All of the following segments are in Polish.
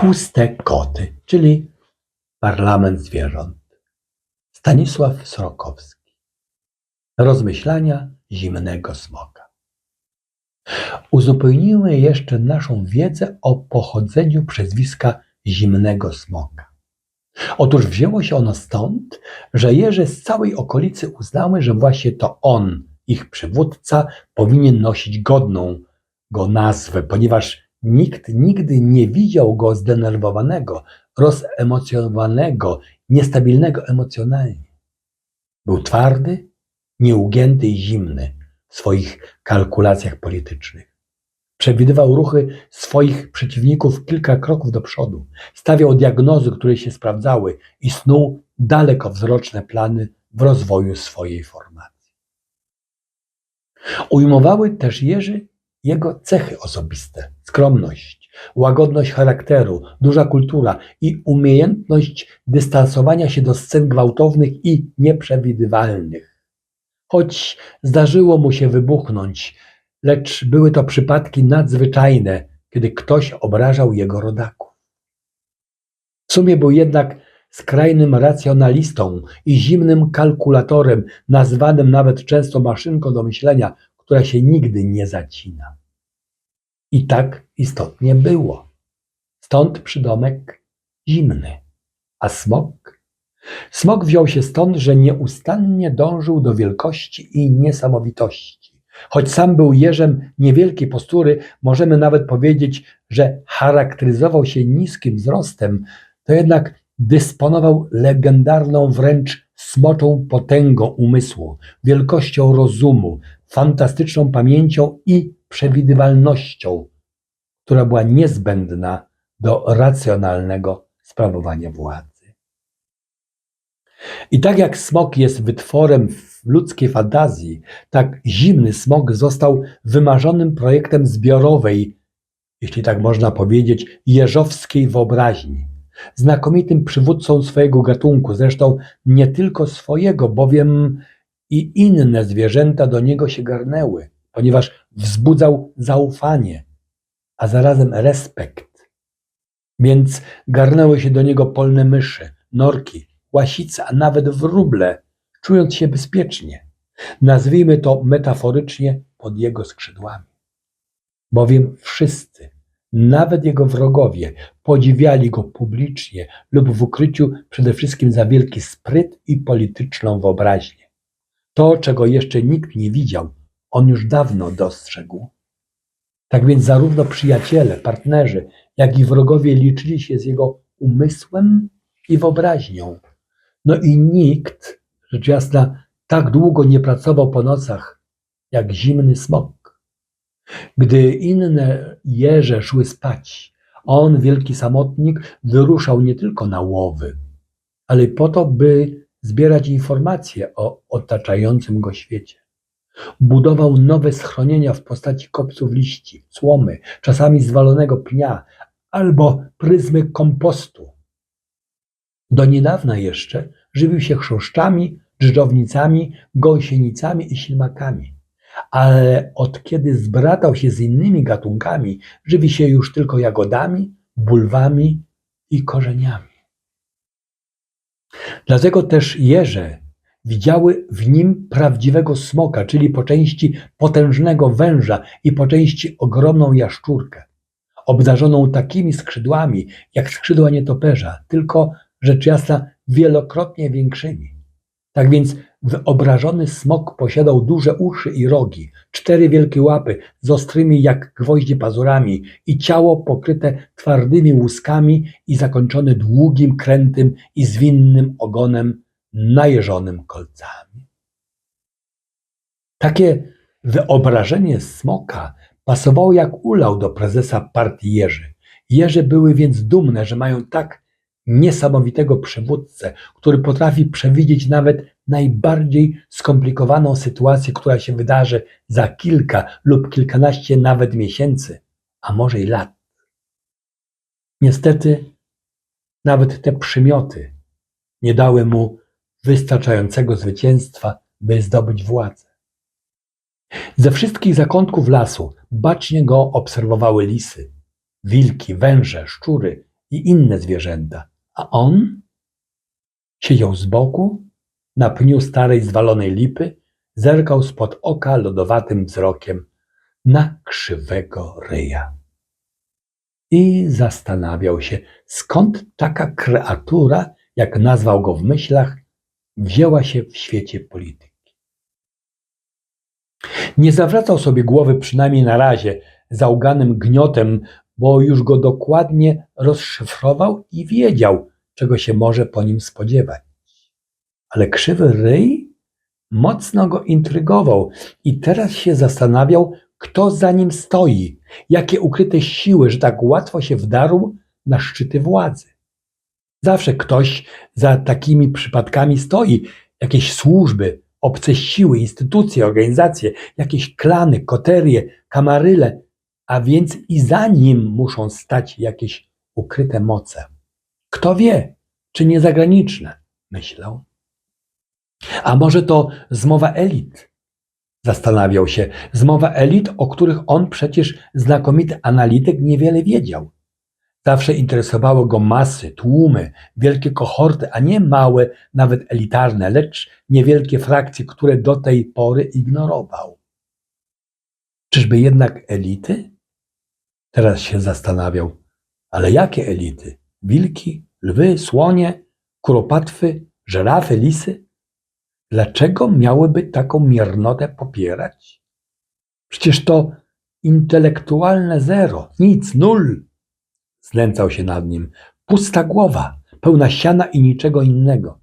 Tłuste koty, czyli parlament zwierząt. Stanisław Srokowski. Rozmyślania zimnego smoka. Uzupełnimy jeszcze naszą wiedzę o pochodzeniu przezwiska zimnego smoka. Otóż wzięło się ono stąd, że Jerzy z całej okolicy uznały, że właśnie to on, ich przywódca, powinien nosić godną go nazwę, ponieważ nikt nigdy nie widział go zdenerwowanego, rozemocjonowanego, niestabilnego emocjonalnie. Był twardy, nieugięty i zimny w swoich kalkulacjach politycznych. Przewidywał ruchy swoich przeciwników kilka kroków do przodu, stawiał diagnozy, które się sprawdzały i snuł dalekowzroczne plany w rozwoju swojej formacji. Ujmowały też Jerzy jego cechy osobiste, skromność, łagodność charakteru, duża kultura i umiejętność dystansowania się do scen gwałtownych i nieprzewidywalnych. Choć zdarzyło mu się wybuchnąć, lecz były to przypadki nadzwyczajne, kiedy ktoś obrażał jego rodaków. W sumie był jednak skrajnym racjonalistą i zimnym kalkulatorem, nazwanym nawet często maszynką do myślenia, która się nigdy nie zacina. I tak istotnie było. Stąd przydomek zimny. A smok? Smok wziął się stąd, że nieustannie dążył do wielkości i niesamowitości. Choć sam był jeżem niewielkiej postury, możemy nawet powiedzieć, że charakteryzował się niskim wzrostem, to jednak dysponował legendarną wręcz smoczą potęgą umysłu, wielkością rozumu, fantastyczną pamięcią i przewidywalnością, która była niezbędna do racjonalnego sprawowania władzy. I tak jak smok jest wytworem ludzkiej fantazji, tak zimny smok został wymarzonym projektem zbiorowej, jeśli tak można powiedzieć, jeżowskiej wyobraźni. Znakomitym przywódcą swojego gatunku, zresztą nie tylko swojego, bowiem i inne zwierzęta do niego się garnęły, ponieważ wzbudzał zaufanie, a zarazem respekt. Więc garnęły się do niego polne myszy, norki, łasice, a nawet wróble, czując się bezpiecznie. Nazwijmy to metaforycznie pod jego skrzydłami. Bowiem wszyscy, nawet jego wrogowie, podziwiali go publicznie lub w ukryciu przede wszystkim za wielki spryt i polityczną wyobraźnię. To, czego jeszcze nikt nie widział, on już dawno dostrzegł. Tak więc zarówno przyjaciele, partnerzy, jak i wrogowie liczyli się z jego umysłem i wyobraźnią. No i nikt, rzecz jasna, tak długo nie pracował po nocach, jak zimny smok. Gdy inne jeże szły spać, on, wielki samotnik, wyruszał nie tylko na łowy, ale po to, by zbierać informacje o otaczającym go świecie. Budował nowe schronienia w postaci kopców liści, słomy, czasami zwalonego pnia albo pryzmy kompostu. Do niedawna jeszcze żywił się chrząszczami, drżdżownicami, gąsienicami i ślimakami. Ale od kiedy zbratał się z innymi gatunkami, żywi się już tylko jagodami, bulwami i korzeniami. Dlatego też jeże widziały w nim prawdziwego smoka, czyli po części potężnego węża i po części ogromną jaszczurkę, obdarzoną takimi skrzydłami jak skrzydła nietoperza, tylko rzecz jasna wielokrotnie większymi. Tak więc wyobrażony smok posiadał duże uszy i rogi, cztery wielkie łapy z ostrymi jak gwoździe pazurami i ciało pokryte twardymi łuskami i zakończone długim, krętym i zwinnym ogonem najeżonym kolcami. Takie wyobrażenie smoka pasowało jak ulał do prezesa partii Jerzy. Jerzy były więc dumne, że mają tak niesamowitego przywódcę, który potrafi przewidzieć nawet najbardziej skomplikowaną sytuację, która się wydarzy za kilka lub kilkanaście nawet miesięcy, a może i lat. Niestety, nawet te przymioty nie dały mu wystarczającego zwycięstwa, by zdobyć władzę. Ze wszystkich zakątków lasu bacznie go obserwowały lisy, wilki, węże, szczury i inne zwierzęta, a on siedział z boku, na pniu starej zwalonej lipy, zerkał spod oka lodowatym wzrokiem na krzywego ryja. I zastanawiał się, skąd taka kreatura, jak nazwał go w myślach, wzięła się w świecie polityki. Nie zawracał sobie głowy przynajmniej na razie zauganym gniotem, bo już go dokładnie rozszyfrował i wiedział, czego się może po nim spodziewać. Ale krzywy ryj mocno go intrygował i teraz się zastanawiał, kto za nim stoi, jakie ukryte siły, że tak łatwo się wdarł na szczyty władzy. Zawsze ktoś za takimi przypadkami stoi, jakieś służby, obce siły, instytucje, organizacje, jakieś klany, koterie, kamaryle, a więc i za nim muszą stać jakieś ukryte moce. Kto wie, czy nie zagraniczne, myślał. A może to zmowa elit? Zastanawiał się. Zmowa elit, o których on przecież znakomity analityk niewiele wiedział. Zawsze interesowały go masy, tłumy, wielkie kohorty, a nie małe, nawet elitarne, lecz niewielkie frakcje, które do tej pory ignorował. Czyżby jednak elity? Teraz się zastanawiał. Ale jakie elity? Wilki, lwy, słonie, kuropatwy, żerafy, lisy? Dlaczego miałyby taką miernotę popierać? Przecież to intelektualne zero, nic, nul. Znęcał się nad nim. Pusta głowa, pełna siana i niczego innego.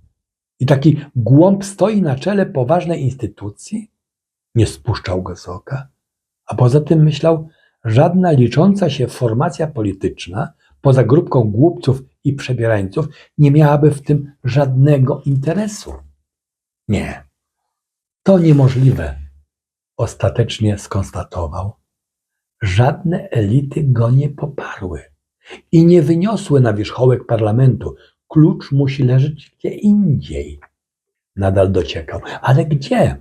I taki głąb stoi na czele poważnej instytucji? Nie spuszczał go z oka. A poza tym myślał, żadna licząca się formacja polityczna, poza grupką głupców i przebierańców, nie miałaby w tym żadnego interesu. Nie, to niemożliwe, ostatecznie skonstatował. Żadne elity go nie poparły i nie wyniosły na wierzchołek parlamentu. Klucz musi leżeć gdzie indziej. Nadal dociekał. Ale gdzie?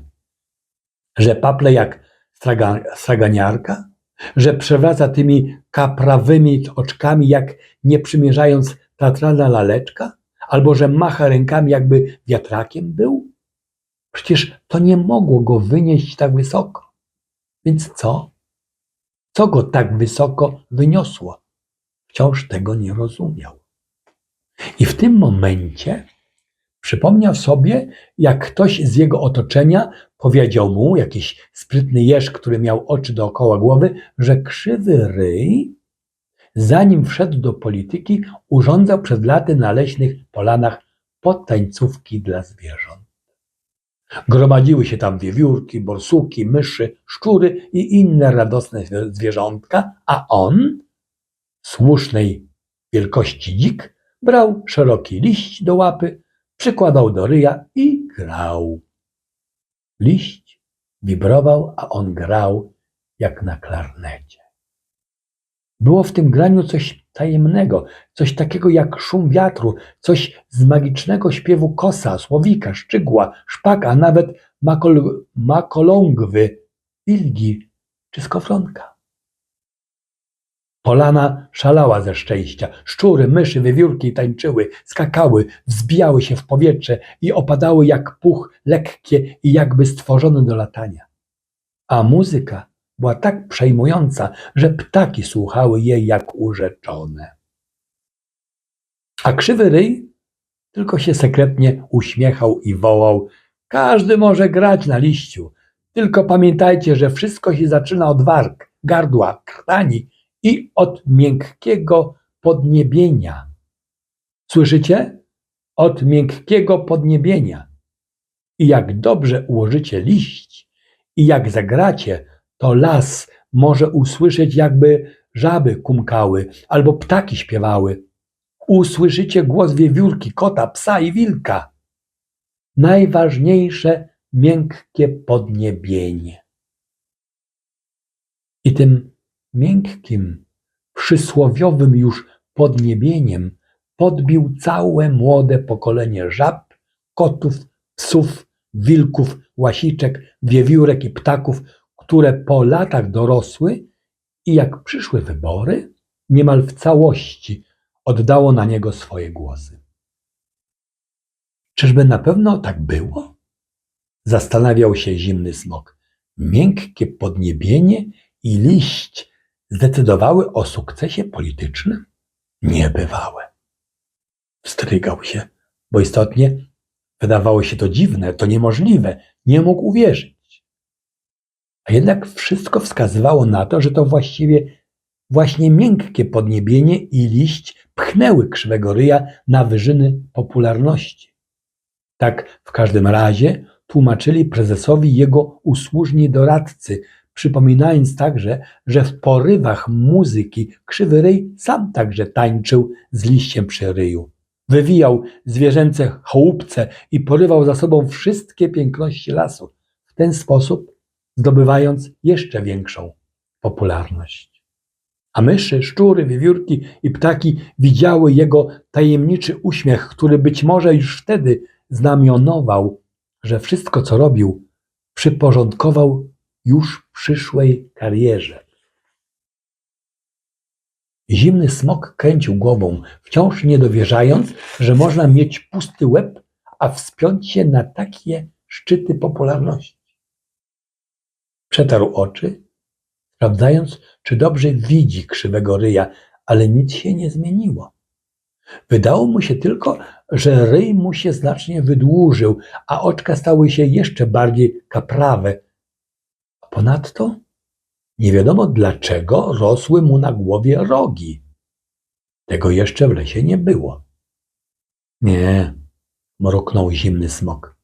Że paple jak straga, straganiarka? Że przewraca tymi kaprawymi oczkami, jak nie przymierzając tatrana laleczka? Albo że macha rękami, jakby wiatrakiem był? Przecież to nie mogło go wynieść tak wysoko. Więc co? Co go tak wysoko wyniosło? Wciąż tego nie rozumiał. I w tym momencie przypomniał sobie, jak ktoś z jego otoczenia powiedział mu, jakiś sprytny jeż, który miał oczy dookoła głowy, że krzywy ryj, zanim wszedł do polityki, urządzał przed laty na leśnych polanach podtańcówki dla zwierząt. Gromadziły się tam wiewiórki, borsuki, myszy, szczury i inne radosne zwierzątka, a on, słusznej wielkości dzik, brał szeroki liść do łapy, przykładał do ryja i grał. Liść wibrował, a on grał jak na klarnecie. Było w tym graniu coś tajemnego, coś takiego jak szum wiatru, coś z magicznego śpiewu kosa, słowika, szczygła, szpaka, nawet makol, makolągwy, wilgi czy skowronka. Polana szalała ze szczęścia. Szczury, myszy, wiewiórki tańczyły, skakały, wzbijały się w powietrze i opadały jak puch, lekkie i jakby stworzone do latania. A muzyka była tak przejmująca, że ptaki słuchały jej jak urzeczone. A krzywy ryj tylko się sekretnie uśmiechał i wołał: Każdy może grać na liściu, tylko pamiętajcie, że wszystko się zaczyna od warg, gardła, krtani i od miękkiego podniebienia. Słyszycie? Od miękkiego podniebienia. I jak dobrze ułożycie liść i jak zagracie, to las może usłyszeć, jakby żaby kumkały albo ptaki śpiewały. Usłyszycie głos wiewiórki, kota, psa i wilka. Najważniejsze miękkie podniebienie. I tym miękkim, przysłowiowym już podniebieniem podbił całe młode pokolenie żab, kotów, psów, wilków, łasiczek, wiewiórek i ptaków, które po latach dorosły i jak przyszły wybory, niemal w całości oddało na niego swoje głosy. Czyżby na pewno tak było? Zastanawiał się zimny smok. Miękkie podniebienie i liść zdecydowały o sukcesie politycznym? Niebywałe. Wstrygał się, bo istotnie wydawało się to dziwne, to niemożliwe, nie mógł uwierzyć. A jednak wszystko wskazywało na to, że to właściwie właśnie miękkie podniebienie i liść pchnęły krzywego ryja na wyżyny popularności. Tak w każdym razie tłumaczyli prezesowi jego usłużni doradcy, przypominając także, że w porywach muzyki krzywy ryj sam także tańczył z liściem przy ryju. Wywijał zwierzęce chałupce i porywał za sobą wszystkie piękności lasu, w ten sposób zdobywając jeszcze większą popularność. A myszy, szczury, wiewiórki i ptaki widziały jego tajemniczy uśmiech, który być może już wtedy znamionował, że wszystko, co robił, przyporządkował już przyszłej karierze. Zimny smok kręcił głową, wciąż nie dowierzając, że można mieć pusty łeb, a wspiąć się na takie szczyty popularności. Przetarł oczy, sprawdzając, czy dobrze widzi krzywego ryja, ale nic się nie zmieniło. Wydało mu się tylko, że ryj mu się znacznie wydłużył, a oczka stały się jeszcze bardziej kaprawe. Ponadto nie wiadomo dlaczego rosły mu na głowie rogi. Tego jeszcze w lesie nie było. Nie, mruknął zimny smok.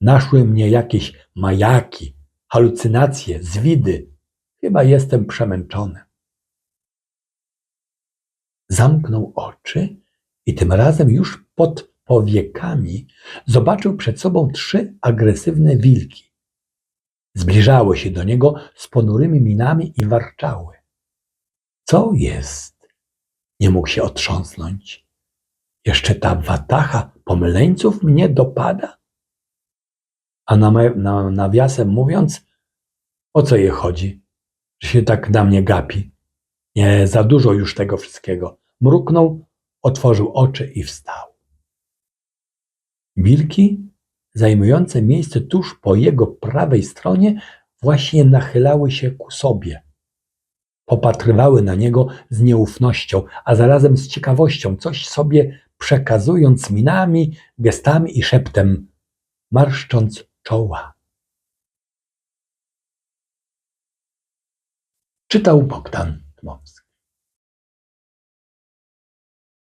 Naszły mnie jakieś majaki, halucynacje, zwidy. Chyba jestem przemęczony. Zamknął oczy i tym razem już pod powiekami zobaczył przed sobą trzy agresywne wilki. Zbliżały się do niego z ponurymi minami i warczały. Co jest? Nie mógł się otrząsnąć. Jeszcze ta watacha pomyleńców mnie dopada? A na, na, nawiasem mówiąc, o co je chodzi, że się tak na mnie gapi? Nie, za dużo już tego wszystkiego. Mruknął, otworzył oczy i wstał. Wilki zajmujące miejsce tuż po jego prawej stronie właśnie nachylały się ku sobie. Popatrywały na niego z nieufnością, a zarazem z ciekawością, coś sobie przekazując minami, gestami i szeptem, marszcząc czoła. Czytał Bogdan Dmowski.